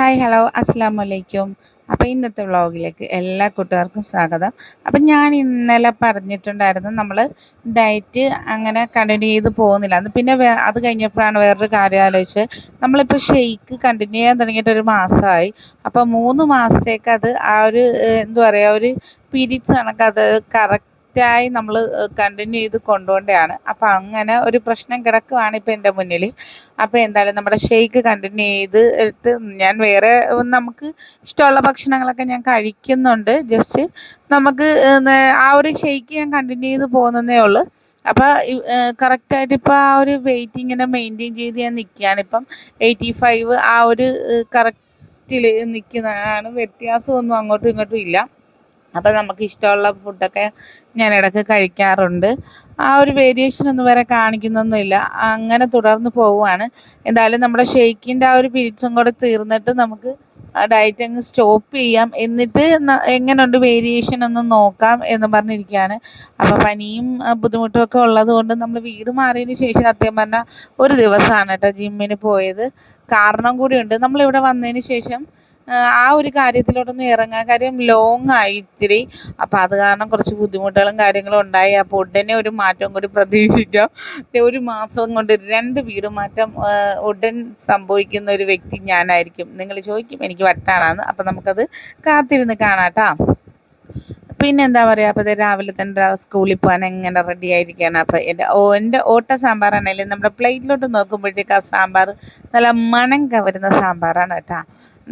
Hi hello അസ്സാം വലൈക്കും അപ്പോൾ ഇന്നത്തെ വ്ളോഗിലേക്ക് എല്ലാ കൂട്ടുകാർക്കും സ്വാഗതം. അപ്പം ഞാൻ ഇന്നലെ പറഞ്ഞിട്ടുണ്ടായിരുന്നു നമ്മൾ ഡയറ്റ് അങ്ങനെ കണ്ടിന്യൂ ചെയ്ത് പോകുന്നില്ല. പിന്നെ അത് കഴിഞ്ഞപ്പോഴാണ് വേറൊരു കാര്യം ആലോചിച്ച് നമ്മളിപ്പോൾ ഷെയ്ക്ക് കണ്ടിന്യൂ ചെയ്യാൻ തുടങ്ങിയിട്ട് ഒരു മാസമായി. അപ്പോൾ മൂന്ന് മാസത്തേക്ക് അത് ആ ഒരു എന്താ പറയുക ഒരു പീരീഡ്സ് കണക്ക് അത് കറക്റ്റായി നമ്മൾ കണ്ടിന്യൂ ചെയ്ത് കൊണ്ടുപോകേണ്ടതാണ് അപ്പോൾ അങ്ങനെ ഒരു പ്രശ്നം കിടക്കുകയാണ് ഇപ്പോൾ എന്റെ മുന്നിൽ അപ്പോൾ എന്തായാലും നമ്മുടെ ഷെയ്ക്ക് കണ്ടിന്യൂ ചെയ്ത് ഞാൻ വേറെ നമുക്ക് ഇഷ്ടമുള്ള ഭക്ഷണങ്ങളൊക്കെ ഞാൻ കഴിക്കുന്നുണ്ട്. ജസ്റ്റ് നമുക്ക് ആ ഒരു ഷെയ്ക്ക് ഞാൻ കണ്ടിന്യൂ ചെയ്ത് പോകുന്നതേ ഉള്ളൂ. അപ്പോൾ കറക്റ്റായിട്ട് ഇപ്പോൾ ആ ഒരു വെയിറ്റ് ഇങ്ങനെ മെയിന്റെയിൻ ചെയ്ത് ഞാൻ നിൽക്കുകയാണ്. ഇപ്പം എയ്റ്റി ഫൈവ് ആ ഒരു കറക്റ്റിൽ നിൽക്കുന്നതാണ് വ്യത്യാസമൊന്നും അങ്ങോട്ടും ഇങ്ങോട്ടും ഇല്ല. അപ്പം നമുക്ക് ഇഷ്ടമുള്ള ഫുഡൊക്കെ ഞാൻ ഇടയ്ക്ക് കഴിക്കാറുണ്ട്. ആ ഒരു വേരിയേഷൻ ഒന്നും വരെ കാണിക്കുന്നൊന്നുമില്ല. അങ്ങനെ തുടർന്ന് പോവുകയാണ്. എന്തായാലും നമ്മുടെ ഷെയ്ക്കിന്റെ ആ ഒരു പീരീഡ്സും കൂടെ തീർന്നിട്ട് നമുക്ക് ആ ഡയറ്റ് അങ്ങ് സ്റ്റോപ്പ് ചെയ്യാം. എന്നിട്ട് എങ്ങനെയുണ്ട് വേരിയേഷൻ ഒന്ന് നോക്കാം എന്ന് പറഞ്ഞിരിക്കുകയാണ്. അപ്പോൾ പനിയും ബുദ്ധിമുട്ടും ഒക്കെ ഉള്ളത് കൊണ്ട് നമ്മൾ വീട് മാറിയതിന് ശേഷം സത്യം പറഞ്ഞാൽ ഒരു ദിവസമാണ് കേട്ടോ ജിമ്മിന് പോയത്. കാരണം കൂടിയുണ്ട് നമ്മളിവിടെ വന്നതിന് ശേഷം ആ, ഒരു കാര്യത്തിലോട്ടൊന്നും ഇറങ്ങാൻ കാര്യം ലോങ് ആയി ഇത്തിരി. അപ്പം അത് കാരണം കുറച്ച് ബുദ്ധിമുട്ടുകളും കാര്യങ്ങളും ഉണ്ടായി. അപ്പോൾ ഉടനെ ഒരു മാറ്റം കൂടി പ്രതീക്ഷിക്കാം. ഒരു മാസം കൊണ്ട് രണ്ട് വീട് മാറ്റം ഉടൻ സംഭവിക്കുന്ന ഒരു വ്യക്തി ഞാനായിരിക്കും. നിങ്ങൾ ചോദിക്കും എനിക്ക് വട്ടാണെന്ന്. അപ്പം നമുക്കത് കാത്തിരുന്ന് കാണാട്ടാ. പിന്നെ എന്താ പറയുക അപ്പോൾ രാവിലെ തന്നെ ഒരാൾ സ്കൂളിൽ പോകാൻ എങ്ങനെ റെഡി ആയിരിക്കുകയാണ് അപ്പോൾ എന്റെ ഓ എന്റെ ഓട്ട സാമ്പാറാണെങ്കിലും നമ്മുടെ പ്ലേറ്റിലോട്ട് നോക്കുമ്പോഴത്തേക്ക് ആ സാമ്പാർ നല്ല മണം കവരുന്ന സാമ്പാറാണ് കേട്ടോ.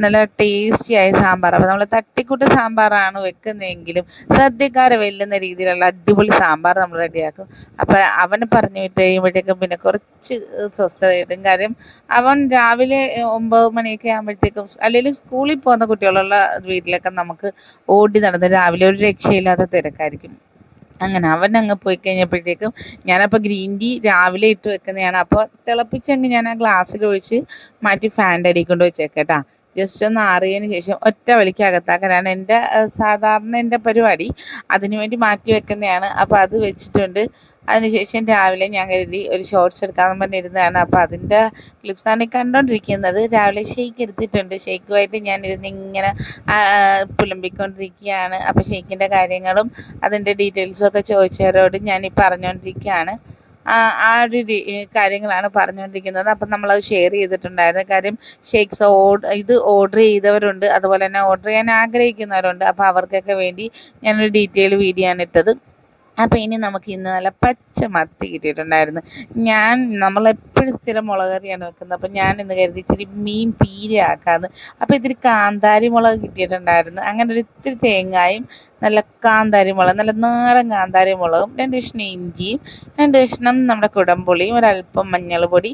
നല്ല ടേസ്റ്റി ആയ സാമ്പാർ. അപ്പോൾ നമ്മൾ തട്ടിക്കൂട്ട് സാമ്പാറാണ് വെക്കുന്നതെങ്കിലും സദ്യക്കാരെ വെല്ലുന്ന രീതിയിലുള്ള അടിപൊളി സാമ്പാർ നമ്മൾ റെഡിയാക്കും. അപ്പോൾ അവനെ പറഞ്ഞു വിട്ട് കഴിയുമ്പോഴത്തേക്കും പിന്നെ കുറച്ച് സ്വസ്ഥത കിട്ടും കാര്യം അവൻ രാവിലെ ഒമ്പത് മണിയൊക്കെ ആകുമ്പോഴത്തേക്കും അല്ലെങ്കിൽ സ്കൂളിൽ പോകുന്ന കുട്ടികളുള്ള വീട്ടിലൊക്കെ നമുക്ക് ഓടി നടന്ന് രാവിലെ ഒരു രക്ഷയില്ലാത്ത തിരക്കായിരിക്കും. അങ്ങനെ അവൻ അങ്ങ് പോയി കഴിഞ്ഞപ്പോഴത്തേക്കും ഞാനപ്പോൾ ഗ്രീൻ ടീ രാവിലെ ഇട്ട് വെക്കുന്നതാണ്. അപ്പോൾ തിളപ്പിച്ചങ്ങ് ഞാൻ ആ ഗ്ലാസ്സിൽ ഒഴിച്ച് മാറ്റി ഫാന്റെ അടിക്കൊണ്ട് വെച്ചേക്കട്ടാ ജസ്റ്റ് ഒന്ന് ശേഷം ഒറ്റ വലിക്ക് അകത്താക്കാനാണ് എന്റെ സാധാരണ എന്റെ പരിപാടി അതിനു വേണ്ടി മാറ്റി വെക്കുന്നതാണ് അപ്പോൾ അത് വെച്ചിട്ടുണ്ട്. അതിനുശേഷം രാവിലെ ഞാൻ കരുതി ഒരു ഷോർട്സ് എടുക്കാമെന്ന് പറഞ്ഞിരുന്നതാണ്. അപ്പോൾ അതിന്റെ ക്ലിപ്സാണ് കണ്ടുകൊണ്ടിരിക്കുന്നത് രാവിലെ ഷെയ്ക്ക് എടുത്തിട്ടുണ്ട്. ഷെയ്ക്കുമായിട്ട് ഞാനിരുന്ന് ഇങ്ങനെ പുലമ്പിക്കൊണ്ടിരിക്കുകയാണ്. അപ്പോൾ ഷെയ്ക്കിന്റെ കാര്യങ്ങളും അതിന്റെ ഡീറ്റെയിൽസും ഒക്കെ ചോദിച്ചവരോട് ഞാൻ പറഞ്ഞുകൊണ്ടിരിക്കുകയാണ് ആ ഒരു കാര്യങ്ങളാണ് പറഞ്ഞുകൊണ്ടിരിക്കുന്നത് അപ്പം നമ്മളത് ഷെയർ ചെയ്തിട്ടുണ്ടായിരുന്നു. കാര്യം ഷേക്സ് ഓർഡർ ഇത് ഓർഡർ ചെയ്തവരുണ്ട്. അതുപോലെ തന്നെ ഓർഡർ ചെയ്യാൻ ആഗ്രഹിക്കുന്നവരുണ്ട്. അപ്പോൾ അവർക്കൊക്കെ വേണ്ടി ഞാനൊരു ഡീറ്റെയിൽ വീഡിയോ ആണ് ഇട്ടത്. അപ്പോൾ ഇനി നമുക്ക് ഇന്ന് നല്ല പച്ച മത്തി കിട്ടിയിട്ടുണ്ടായിരുന്നു. ഞാൻ നമ്മളെപ്പോഴും സ്ഥിരം മുളക് കറിയാണ് വെക്കുന്നത്. അപ്പോൾ ഞാൻ ഇന്ന് കരുതി ഇച്ചിരി മീൻ പീര ആക്കാന്ന്. അപ്പോൾ ഇത്തിരി കാന്താരി മുളക് കിട്ടിയിട്ടുണ്ടായിരുന്നു. അങ്ങനെ ഒരു ഇത്തിരി തേങ്ങായും നല്ല കാന്താരി മുളക് നല്ല നാടൻ കാന്താരി മുളകും രണ്ട് കഷ്ണം ഇഞ്ചിയും രണ്ട് കഷ്ണം നമ്മുടെ കുടംപുളിയും ഒരല്പം മഞ്ഞൾ പൊടി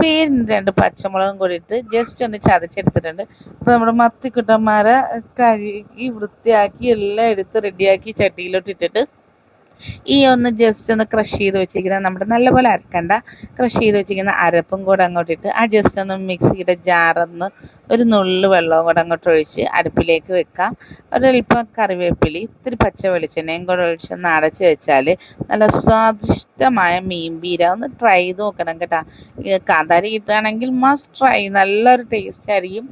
പേരിന് രണ്ട് പച്ചമുളകും കൂടി ഇട്ട് ജസ്റ്റ് ഒന്ന് ചതച്ചെടുത്തിട്ടുണ്ട്. അപ്പോൾ നമ്മുടെ മത്തിക്കുട്ടന്മാരെ കഴുകി വൃത്തിയാക്കി എല്ലാം എടുത്ത് റെഡിയാക്കി ചട്ടിയിലോട്ട് ഇട്ടിട്ട് ഈ ഒന്ന് ജസ്റ്റ് ഒന്ന് ക്രഷ് ചെയ്ത് വെച്ചിരിക്കുന്ന നമ്മുടെ നല്ലപോലെ അരക്കണ്ട ക്രഷ് ചെയ്ത് വെച്ചിരിക്കുന്ന അരപ്പും കൂടെ അങ്ങോട്ട് ഇട്ട് ആ ജസ്റ്റ് ഒന്ന് മിക്സിയുടെ ജാറൊന്ന് ഒരു നുള്ളു വെള്ളവും കൂടെ അങ്ങോട്ട് ഒഴിച്ച് അടുപ്പിലേക്ക് വെക്കാം. ഒരല്പം കറിവേപ്പിലി ഇത്തിരി പച്ച വെളിച്ചെണ്ണയും കൂടെ ഒഴിച്ച് ഒന്ന് അടച്ച് വെച്ചാൽ നല്ല സ്വാദിഷ്ടമായ മീൻ പീര ഒന്ന് ട്രൈ ചെയ്ത് നോക്കണം കേട്ടോ. കാന്താരി കിട്ടുകയാണെങ്കിൽ മസ്റ്റ് ട്രൈ നല്ലൊരു ടേസ്റ്റ് ആയിരിക്കും.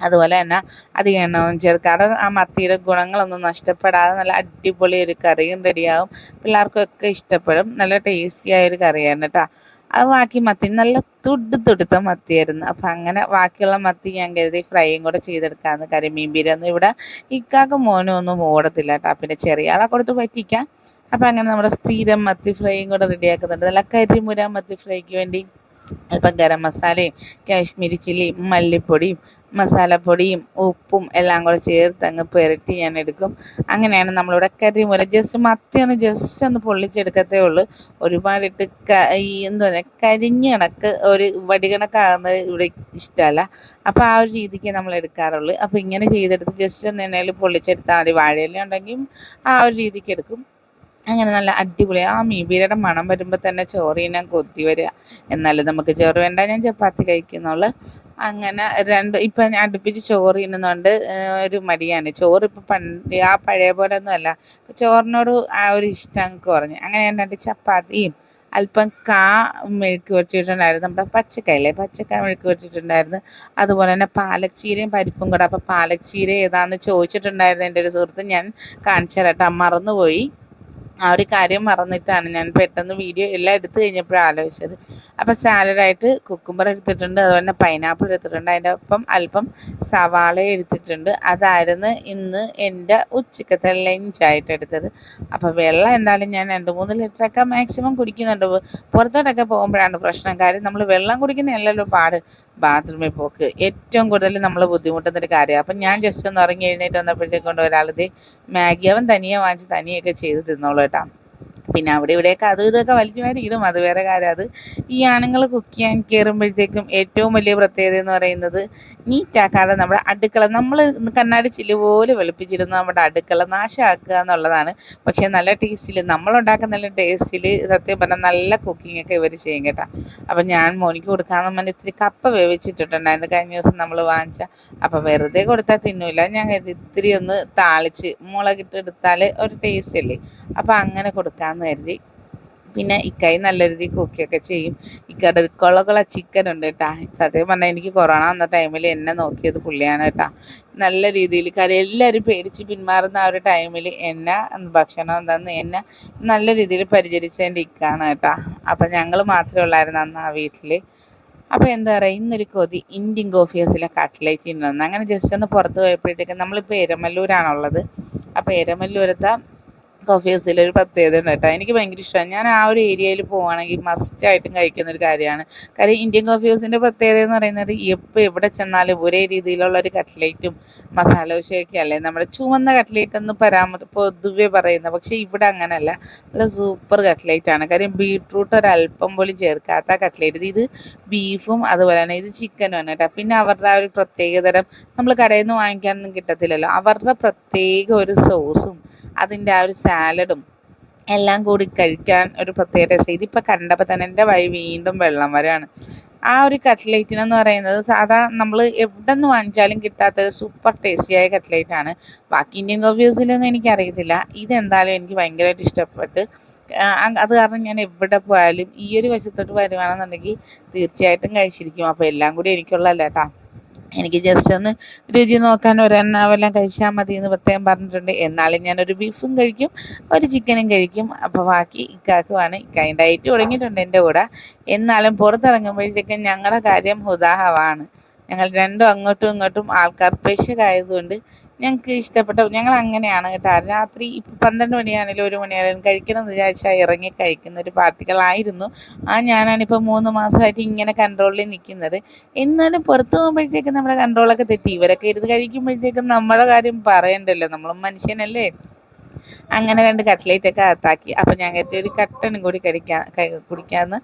അതുപോലെ തന്നെ അധികം എണ്ണവും ചേർക്കാതെ ആ മത്തിയുടെ ഗുണങ്ങളൊന്നും നഷ്ടപ്പെടാതെ നല്ല അടിപൊളി ഒരു കറിയും റെഡിയാവും. പിള്ളേർക്കൊക്കെ ഇഷ്ടപ്പെടും. നല്ല ടേസ്റ്റിയായ ഒരു കറിയാണ് കേട്ടോ. അത് ബാക്കി മത്തി നല്ല തുട്ട് തുടുത്ത മത്തിയായിരുന്നു. അപ്പം അങ്ങനെ ബാക്കിയുള്ള മത്തി ഞാൻ കരുതി ഫ്രൈയും കൂടെ ചെയ്തെടുക്കാമെന്ന് കരിമീൻ ബിരിയാണി ഇവിടെ ഇക്കാക്ക് മോനും ഒന്നും ഓടത്തില്ല കേട്ടോ. പിന്നെ ചെറിയ ആളെ കൊടുത്ത് പറ്റിക്കാം. അപ്പം അങ്ങനെ നമ്മുടെ സ്ഥിരം മത്തി ഫ്രൈയും കൂടെ റെഡിയാക്കുന്നുണ്ട്. നല്ല കരിമുര മത്തി ഫ്രൈക്ക് വേണ്ടി. അല്പം ഗരം മസാലയും കാശ്മീരി ചില്ലിയും മല്ലിപ്പൊടിയും മസാലപ്പൊടിയും ഉപ്പും എല്ലാം കൂടെ ചേർത്ത് അങ്ങ് പുരട്ടി ഞാൻ എടുക്കും. അങ്ങനെയാണ് നമ്മളിവിടെ കരിമുര ജസ്റ്റ് മത്തി ഒന്ന് ജസ്റ്റ് ഒന്ന് പൊള്ളിച്ചെടുക്കത്തേ ഉള്ളൂ. ഒരുപാടിട്ട് ക ഈ എന്താ പറയുക കരിഞ്ഞ കണക്ക് ഒരു വടികണക്കാകുന്നത് ഇവിടെ ഇഷ്ടമല്ല. അപ്പോൾ ആ ഒരു രീതിക്ക് നമ്മൾ എടുക്കാറുള്ളൂ. അപ്പോൾ ഇങ്ങനെ ചെയ്തെടുത്ത് ജസ്റ്റ് ഒന്ന് എണ്ണയിൽ പൊള്ളിച്ചെടുത്താൽ മതി. വാഴയില ഉണ്ടെങ്കിൽ ആ ഒരു രീതിക്ക് എടുക്കും. അങ്ങനെ നല്ല അടിപൊളി. ആ മീബീരയുടെ മണം വരുമ്പോൾ തന്നെ ചോറ് തിന്നാൻ കൊത്തി വരിക. എന്നാലും നമുക്ക് ചോറ് വേണ്ട ഞാൻ ചപ്പാത്തി കഴിക്കുന്നുള്ളു. അങ്ങനെ രണ്ട് ഇപ്പം അടുപ്പിച്ച് ചോറ് തിന്നുന്നുണ്ട് ഒരു മടിയാണ്. ചോറ് ഇപ്പം പണ്ട് ആ പഴയ പോലെ ഒന്നും അല്ല ചോറിനോട് ആ ഒരു ഇഷ്ടം അങ്ങ് കുറഞ്ഞു. അങ്ങനെ ഞാൻ രണ്ട് ചപ്പാത്തിയും അല്പം കാ മെഴുക്ക് വെച്ചിട്ടുണ്ടായിരുന്നു നമ്മുടെ പച്ചക്കായില്ലേ പച്ചക്കായ മെഴുക്ക് വെച്ചിട്ടുണ്ടായിരുന്നു അതുപോലെ തന്നെ പാലച്ചീരയും പരിപ്പും കൂടെ. അപ്പോൾ പാലച്ചീര ഏതാണെന്ന് ചോദിച്ചിട്ടുണ്ടായിരുന്നു എന്റെ ഒരു സുഹൃത്ത്. ഞാൻ കാണിച്ചു തരാം മറന്നുപോയി. ആ ഒരു കാര്യം മറന്നിട്ടാണ്. ഞാൻ പെട്ടെന്ന് വീഡിയോ എല്ലാം എടുത്തു കഴിഞ്ഞപ്പോൾ ആലോചിച്ചത്. അപ്പോൾ സാലഡായിട്ട് കുക്കുംബർ എടുത്തിട്ടുണ്ട് അതുപോലെ പൈനാപ്പിൾ എടുത്തിട്ടുണ്ട്. അതിന്റെ ഒപ്പം അല്പം സവാള എടുത്തിട്ടുണ്ട്. അതായിരുന്നു ഇന്ന് എന്റെ ഉച്ചക്കത്തെ ലഞ്ചായിട്ട് എടുത്തത്. അപ്പോൾ വെള്ളം എന്തായാലും ഞാൻ രണ്ട് മൂന്ന് ലിറ്ററൊക്കെ മാക്സിമം കുടിക്കുന്നുണ്ട്. പുറത്തോട്ടൊക്കെ പോകുമ്പോഴാണ് പ്രശ്നം. കാര്യം നമ്മൾ വെള്ളം കുടിക്കുന്നതല്ലല്ലോ പാട്. ബാത്റൂമിൽ പോക്ക്. ഏറ്റവും കൂടുതൽ നമ്മൾ ബുദ്ധിമുട്ടുന്ന ഒരു കാര്യമാണ്. അപ്പം ഞാൻ ജസ്റ്റ് ഒന്ന് ഇറങ്ങി എഴുന്നേറ്റ് വന്നപ്പോഴത്തേക്കൊണ്ട് ഒരാളിത് മാഗി അവൻ തനിയെ വാങ്ങിച്ച് തനിയൊക്കെ ചെയ്ത് തിന്നോളൂ കേട്ടോ പിന്നെ അവിടെ ഇവിടെയൊക്കെ അതും ഇതൊക്കെ വലിച്ചു ഇടും. അത് വേറെ കാര്യം. അത് ഈ ആണുങ്ങൾ കുക്ക് ചെയ്യാൻ കയറുമ്പോഴത്തേക്കും ഏറ്റവും വലിയ പ്രത്യേകത എന്ന് പറയുന്നത് നീറ്റാക്കാതെ നമ്മുടെ അടുക്കള നമ്മൾ കണ്ണാടി ചില്ല് പോലെ വെളുപ്പിച്ചിരുന്ന നമ്മുടെ അടുക്കള നാശമാക്കുക എന്നുള്ളതാണ്. പക്ഷേ നല്ല ടേസ്റ്റിൽ നമ്മളുണ്ടാക്കുന്ന നല്ല ടേസ്റ്റിൽ സത്യം പറഞ്ഞാൽ നല്ല കുക്കിംഗ് ഒക്കെ ഇവർ ചെയ്യും കേട്ടോ. അപ്പം ഞാൻ മോനിക്ക് കൊടുക്കാമെന്ന് പറഞ്ഞാൽ ഇത്തിരി കപ്പ വേവിച്ചിട്ടുണ്ടായിരുന്നു കഴിഞ്ഞ ദിവസം നമ്മൾ വാങ്ങിച്ച. അപ്പം വെറുതെ കൊടുത്താൽ തിന്നൂല. ഞാൻ ഇത്തിരി ഒന്ന് താളിച്ച് മുളകിട്ടെടുത്താൽ ഒരു ടേസ്റ്റ് അല്ലേ. അപ്പം അങ്ങനെ കൊടുക്കാമെന്ന് കരുതി. പിന്നെ ഇക്കൈ നല്ല രീതിയിൽ കുക്കിയൊക്കെ ചെയ്യും. ഇക്കയുടെ കൊളകൊള ചിക്കൻ ഉണ്ട് കേട്ടാ. സത്യം പറഞ്ഞാൽ എനിക്ക് കൊറോണ വന്ന ടൈമിൽ എന്നെ നോക്കിയത് പുള്ളിയാണ് കേട്ടാ. നല്ല രീതിയിൽ കാര്യം എല്ലാവരും പേടിച്ച് പിന്മാറുന്ന ആ ഒരു ടൈമിൽ എന്നെ ഭക്ഷണം എന്താന്ന് എന്നെ നല്ല രീതിയിൽ പരിചരിച്ചതിന്റെ ഇക്കാണ് കേട്ടാ. അപ്പം ഞങ്ങൾ മാത്രമേ ഉള്ളായിരുന്നു അന്ന് ആ വീട്ടിൽ അപ്പോൾ എന്താ പറയുക ഇന്നൊരു കൊതി. ഇന്ത്യൻ കോഫി ഹൗസിലെ കട്ട്ലേറ്റ് ഇന്നു അങ്ങനെ ജസ്റ്റ് ഒന്ന് പുറത്ത് പോയപ്പോഴത്തേക്ക് നമ്മളിപ്പോൾ എരമല്ലൂരാണുള്ളത് അപ്പോൾ എരമല്ലൂരത്തെ കോഫി ഹൗസിൽ ഒരു പ്രത്യേകത ഉണ്ട് കേട്ടോ. എനിക്ക് ഭയങ്കര ഇഷ്ടമാണ് ഞാൻ ആ ഒരു ഏരിയയിൽ പോവുകയാണെങ്കിൽ മസ്റ്റായിട്ടും കഴിക്കുന്ന ഒരു കാര്യമാണ്. കാര്യം ഇന്ത്യൻ കോഫി ഹൗസിന്റെ പ്രത്യേകത എന്ന് പറയുന്നത് എപ്പോൾ എവിടെ ചെന്നാലും ഒരേ രീതിയിലുള്ള ഒരു കട്ട്ലേറ്റും മസാല ദോശയൊക്കെ അല്ലേ? നമ്മുടെ ചുവന്ന കട്ട്ലേറ്റ് എന്ന് പരാമ പൊതുവെ പറയുന്നത് പക്ഷേ ഇവിടെ അങ്ങനെയല്ല നല്ല സൂപ്പർ കട്ട്ലേറ്റ് ആണ്. കാര്യം ബീട്രൂട്ട് ഒരല്പം പോലും ചേർക്കാത്ത കട്ട്ലേറ്റ്. ഇത് ബീഫും അതുപോലെ തന്നെ ഇത് ചിക്കനും ആണ് കേട്ടോ. പിന്നെ അവരുടെ ആ ഒരു പ്രത്യേകതരം നമ്മൾ കടയിൽ നിന്ന് വാങ്ങിക്കാനൊന്നും കിട്ടത്തില്ലല്ലോ. അവരുടെ പ്രത്യേക ഒരു സോസും അതിന്റെ ആ ഒരു സാലഡും എല്ലാം കൂടി കഴിക്കാൻ ഒരു പ്രത്യേക ടേസ്റ്റ് ഇതിപ്പോൾ കണ്ടപ്പോൾ തന്നെ എന്റെ വഴി വീണ്ടും വെള്ളം വരെയാണ് ആ ഒരു കട്ട്ലേറ്റിനെന്ന് പറയുന്നത് സാധാ നമ്മൾ എവിടെ നിന്ന് വാങ്ങിച്ചാലും കിട്ടാത്ത സൂപ്പർ ടേസ്റ്റിയായ കട്ട്ലേറ്റാണ് ബാക്കി ഇന്ത്യൻ കോഫി ഹൗസിലൊന്നും എനിക്കറിയത്തില്ല. ഇതെന്തായാലും എനിക്ക് ഭയങ്കരമായിട്ട് ഇഷ്ടപ്പെട്ട് അത് കാരണം ഞാൻ എവിടെ പോയാലും ഈ ഒരു വശത്തോട്ട് വരുവാണെന്നുണ്ടെങ്കിൽ തീർച്ചയായിട്ടും കഴിച്ചിരിക്കും. അപ്പോൾ എല്ലാം കൂടി എനിക്കുള്ളതല്ല കേട്ടോ. എനിക്ക് ജസ്റ്റ് ഒന്ന് രുചി നോക്കാൻ ഒരെണ്ണാവെല്ലാം കഴിച്ചാൽ മതി എന്ന് പ്രത്യേകം പറഞ്ഞിട്ടുണ്ട്. എന്നാലും ഞാനൊരു ബീഫും കഴിക്കും ഒരു ചിക്കനും കഴിക്കും. അപ്പോൾ ബാക്കി ഇക്കാക്കുമാണ് ഇക്കായി ഡയറ്റ് തുടങ്ങിയിട്ടുണ്ട് എന്റെ കൂടെ. എന്നാലും പുറത്തിറങ്ങുമ്പോഴത്തേക്കും ഞങ്ങളുടെ കാര്യം ഉദാഹമാണ് ഞങ്ങൾ രണ്ടും അങ്ങോട്ടും ഇങ്ങോട്ടും ആൾക്കാർ പെശകായതുകൊണ്ട് ഞങ്ങൾക്ക് ഇഷ്ടപ്പെട്ട. ഞങ്ങൾ അങ്ങനെയാണ് കേട്ടോ. രാത്രി ഇപ്പം പന്ത്രണ്ട് മണിയാണെങ്കിലും ഒരു മണിയാണെങ്കിലും കഴിക്കണം എന്ന് വിചാരിച്ചാൽ ഇറങ്ങി കഴിക്കുന്ന ഒരു പാർട്ടികളായിരുന്നു. ആ ഞാനാണിപ്പോൾ മൂന്ന് മാസമായിട്ട് ഇങ്ങനെ കൺട്രോളിൽ നിൽക്കുന്നത് എന്നാലും പുറത്ത് പോകുമ്പോഴത്തേക്കും നമ്മുടെ കൺട്രോളൊക്കെ തെറ്റി. ഇവരൊക്കെ ഇരുന്ന് കഴിക്കുമ്പോഴത്തേക്കും നമ്മുടെ കാര്യം പറയണ്ടല്ലോ. നമ്മളും മനുഷ്യനല്ലേ. അങ്ങനെ രണ്ട് കട്ട്ലേറ്റ് ഒക്കെ അകത്താക്കി. അപ്പൊ ഞാൻ കരുതി ഒരു കട്ടനും കൂടി കഴിക്കാൻ കുടിക്കാന്ന്.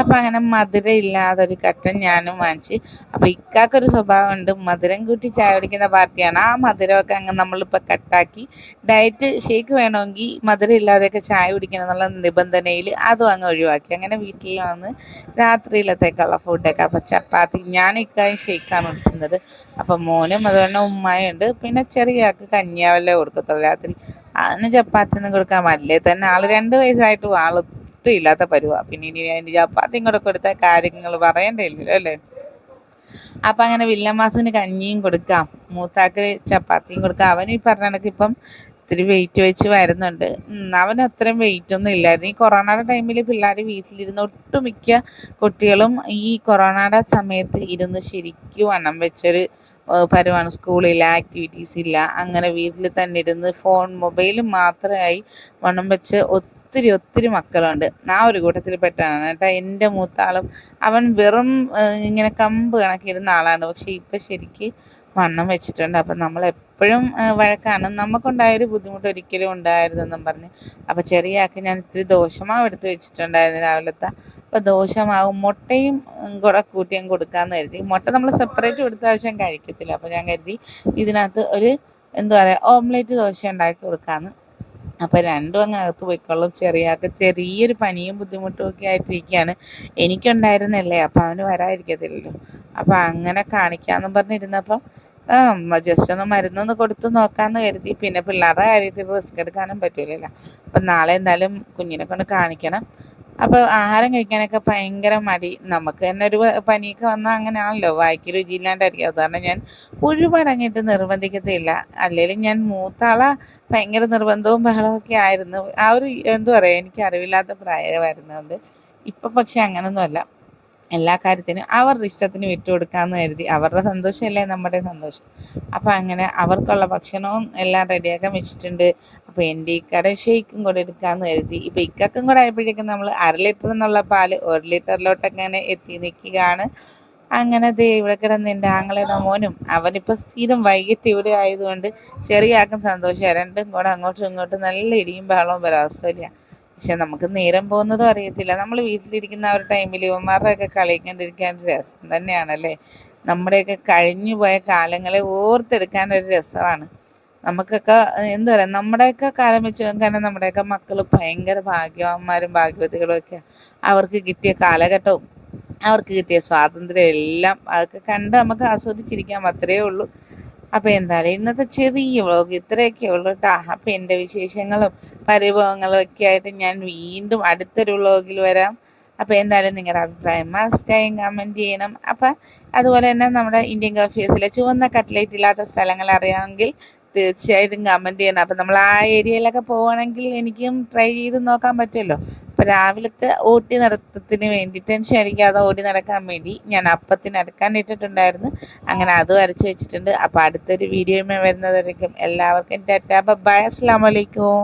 അപ്പോൾ അങ്ങനെ മധുരം ഇല്ലാതെ ഒരു കട്ടൻ ഞാനും വാങ്ങിച്ച്. അപ്പോൾ ഇക്കാക്കൊരു സ്വഭാവമുണ്ട് മധുരം കൂട്ടി ചായ കുടിക്കുന്ന പാർട്ടിയാണ്. ആ മധുരമൊക്കെ അങ്ങ് നമ്മളിപ്പോൾ കട്ടാക്കി. ഡയറ്റ് ഷേക്ക് വേണമെങ്കിൽ മധുരം ഇല്ലാതെയൊക്കെ ചായ കുടിക്കണം എന്നുള്ള നിബന്ധനയിൽ അതും അങ്ങ് ഒഴിവാക്കി. അങ്ങനെ വീട്ടിൽ വന്ന് രാത്രിയിലത്തേക്കുള്ള ഫുഡൊക്കെ അപ്പോൾ ചപ്പാത്തി ഞാൻ ഇക്കായും ഷേക്കാണ് കുടിക്കുന്നത്. അപ്പം മോനും അതുപോലെ ഉമ്മായുണ്ട് പിന്നെ ചെറിയ ആൾക്ക് കഞ്ഞിയാവല്ലേ കൊടുക്കത്തുള്ളൂ രാത്രി. അതിന് ചപ്പാത്തി ഒന്നും കൊടുക്കാൻ പറ്റില്ലേ തന്നെ ആൾ രണ്ട് വയസ്സായിട്ട് ആൾ ഒട്ടും ഇല്ലാത്ത പരുവാ. പിന്നെ ഇനി അതിന് ചപ്പാത്തിയും കൂടെ കൊടുത്ത കാര്യങ്ങൾ പറയണ്ടല്ലോ അല്ലേ? അപ്പം അങ്ങനെ വില്ലമാസുവിന് കഞ്ഞിയും കൊടുക്കാം. മൂത്താക്ക് ചപ്പാത്തിയും കൊടുക്കാം. അവൻ ഈ പറഞ്ഞ കണക്ക് ഇപ്പം ഇത്തിരി വെയിറ്റ് വെച്ച് വരുന്നുണ്ട്. അവൻ അത്രയും വെയിറ്റ് ഒന്നും ഇല്ലായിരുന്നു. ഈ കൊറോണയുടെ ടൈമിൽ പിള്ളേർ വീട്ടിലിരുന്ന് ഒട്ടുമിക്ക കുട്ടികളും ഈ കൊറോണയുടെ സമയത്ത് ഇരുന്ന് ശരിക്കും വണ്ണം വെച്ചൊരു പരുവാണ് സ്കൂളിൽ ആക്ടിവിറ്റീസ് ഇല്ല. അങ്ങനെ വീട്ടിൽ തന്നെ ഇരുന്ന് ഫോൺ മൊബൈൽ മാത്രമായി വണ്ണം വെച്ച് ഒത്തിരി ഒത്തിരി മക്കളുണ്ട്. ആ ഒരു കൂട്ടത്തിൽ പെട്ടാണ് കേട്ടോ. എന്റെ മൂത്താളും അവൻ വെറും ഇങ്ങനെ കമ്പ് കണക്കിരുന്ന ആളാണ്. പക്ഷെ ഇപ്പം ശരിക്ക് വണ്ണം വെച്ചിട്ടുണ്ട്. അപ്പം നമ്മൾ എപ്പോഴും വഴക്കാണ്. നമുക്കുണ്ടായൊരു ബുദ്ധിമുട്ട് ഒരിക്കലും ഉണ്ടായിരുന്നെന്നും പറഞ്ഞ്. അപ്പം ചെറിയ ആക്കി ഞാൻ ഇത്തിരി ദോശമാവ് എടുത്ത് വെച്ചിട്ടുണ്ടായിരുന്നു രാവിലത്തെ. അപ്പോൾ ദോശമാവും മുട്ടയും കൂടെ കൂട്ടിയും കൊടുക്കാമെന്ന് കരുതി. മുട്ട നമ്മൾ സെപ്പറേറ്റ് കൊടുത്ത ആവശ്യം കഴിക്കത്തില്ല. അപ്പോൾ ഞാൻ കരുതി ഇതിനകത്ത് ഒരു എന്താ പറയുക ഓംലേറ്റ് ദോശ ഉണ്ടാക്കി കൊടുക്കാമെന്ന് അപ്പോൾ രണ്ടും അങ്ങ് അകത്ത് പോയിക്കൊള്ളും. ചെറിയാൾക്ക് ചെറിയൊരു പനിയും ബുദ്ധിമുട്ടും ഒക്കെ ആയിട്ടിരിക്കുകയാണ്. എനിക്കുണ്ടായിരുന്നല്ലേ? അപ്പോൾ അവന് വരാതിരിക്കത്തില്ലല്ലോ. അപ്പോൾ അങ്ങനെ കാണിക്കാമെന്ന് പറഞ്ഞിരുന്നപ്പം ജസ്റ്റ് ഒന്ന് മരുന്നൊന്ന് കൊടുത്ത് നോക്കാമെന്ന് കരുതി. പിന്നെ പിള്ളേരുടെ കാര്യത്തിൽ റിസ്ക് എടുക്കാനും പറ്റൂലല്ല. അപ്പം നാളെ എന്തായാലും കുഞ്ഞിനെ കൊണ്ട് കാണിക്കണം. അപ്പോൾ ആഹാരം കഴിക്കാനൊക്കെ ഭയങ്കര മടി. നമുക്ക് തന്നെ ഒരു പനിയൊക്കെ വന്നാൽ അങ്ങനെയാണല്ലോ. വായിക്ക് രുചിയില്ലാണ്ടായിരിക്കും അത് കാരണം ഞാൻ ഒരുപാട് അങ്ങോട്ട് നിർബന്ധിക്കത്തില്ല. അല്ലെങ്കിൽ ഞാൻ മൂത്താളെ ഭയങ്കര നിർബന്ധവും ബഹളമൊക്കെ ആയിരുന്നു. ആ ഒരു എന്താ പറയുക എനിക്ക് അറിവില്ലാത്ത പ്രായമായിരുന്നുകൊണ്ട് ഇപ്പം പക്ഷെ അങ്ങനൊന്നുമല്ല. എല്ലാ കാര്യത്തിനും അവരുടെ ഇഷ്ടത്തിന് വിട്ടുകൊടുക്കാമെന്ന് കരുതി. അവരുടെ സന്തോഷമല്ലേ നമ്മുടെ സന്തോഷം? അപ്പം അങ്ങനെ അവർക്കുള്ള ഭക്ഷണവും എല്ലാം റെഡിയാക്കാൻ വെച്ചിട്ടുണ്ട്. അപ്പോൾ എന്റെ ഇക്കടെ ഷെയ്ക്കും കൂടെ എടുക്കാമെന്ന് കരുതി. ഇപ്പം ഇക്കക്കും കൂടെ ആയപ്പോഴേക്കും നമ്മൾ അര ലിറ്റർ എന്നുള്ള പാൽ ഒരു ലിറ്ററിലോട്ട് അങ്ങനെ എത്തി നിൽക്കുകയാണ്. അങ്ങനെ ദേ ഇവിടെ കിടന്ന് എന്റെ ആങ്ങളുടെ മോനും അവനിപ്പോൾ സ്ഥിരം വൈകിട്ട് ഇവിടെ ആയതുകൊണ്ട് ചെറിയ ആക്കും സന്തോഷം രണ്ടും കൂടെ അങ്ങോട്ടും ഇങ്ങോട്ടും നല്ല ഇടിയും ബഹളവും വരാൻ പക്ഷെ നമുക്ക് നേരം പോകുന്നതും അറിയത്തില്ല. നമ്മൾ വീട്ടിലിരിക്കുന്ന ഒരു ടൈമിൽ ഇവന്മാരുടെയൊക്കെ കളിക്കാണ്ടിരിക്കാൻ ഒരു രസം തന്നെയാണല്ലേ? നമ്മുടെയൊക്കെ കഴിഞ്ഞു പോയ കാലങ്ങളെ ഓർത്തെടുക്കാൻ ഒരു രസമാണ്. നമുക്കൊക്കെ എന്താ പറയുക നമ്മുടെയൊക്കെ കാലം വെച്ച് നോക്കാൻ നമ്മുടെയൊക്കെ മക്കൾ ഭയങ്കര ഭാഗ്യവാന്മാരും ഭാഗ്യവതികളും ഒക്കെ അവർക്ക് കിട്ടിയ കാലഘട്ടവും അവർക്ക് കിട്ടിയ സ്വാതന്ത്ര്യം എല്ലാം അതൊക്കെ കണ്ട് നമുക്ക് ആസ്വദിച്ചിരിക്കാം. അത്രയേ ഉള്ളൂ. അപ്പോൾ എന്തായാലും ഇന്നത്തെ ചെറിയ വ്ളോഗ് ഇത്രയൊക്കെ ഉള്ളൂ കേട്ടോ അപ്പോൾ എന്റെ വിശേഷങ്ങളും പരിഭവങ്ങളും ഒക്കെ ആയിട്ട് ഞാൻ വീണ്ടും അടുത്തൊരു വ്ളോഗിൽ വരാം. അപ്പോൾ എന്തായാലും നിങ്ങളുടെ അഭിപ്രായം മസ്റ്റായും കമന്റ് ചെയ്യണം. അപ്പം അതുപോലെ തന്നെ നമ്മുടെ ഇന്ത്യൻ കഫേഴ്സിലെ ചുവന്ന കട്ട്ലേറ്റ് ഇല്ലാത്ത സ്ഥലങ്ങൾ അറിയാമെങ്കിൽ തീർച്ചയായിട്ടും കമന്റ് ചെയ്യണം. അപ്പം നമ്മൾ ആ ഏരിയയിലൊക്കെ പോവുകയാണെങ്കിൽ എനിക്കും ട്രൈ ചെയ്ത് നോക്കാൻ പറ്റുമല്ലോ. അപ്പോൾ രാവിലത്തെ ഓട്ടി നടത്തത്തിന് വേണ്ടി ടെൻഷൻ അടിക്കാതെ ഓടി നടക്കാൻ വേണ്ടി ഞാൻ അപ്പത്തിന് അടക്കാൻ ഇട്ടിട്ടുണ്ടായിരുന്നു. അങ്ങനെ അതും അരച്ച് വെച്ചിട്ടുണ്ട്. അപ്പോൾ അടുത്തൊരു വീഡിയോയുമേ വരുന്നതായിരിക്കും എല്ലാവർക്കും ടാറ്റാ ബൈ അസ്സാം വലൈക്കും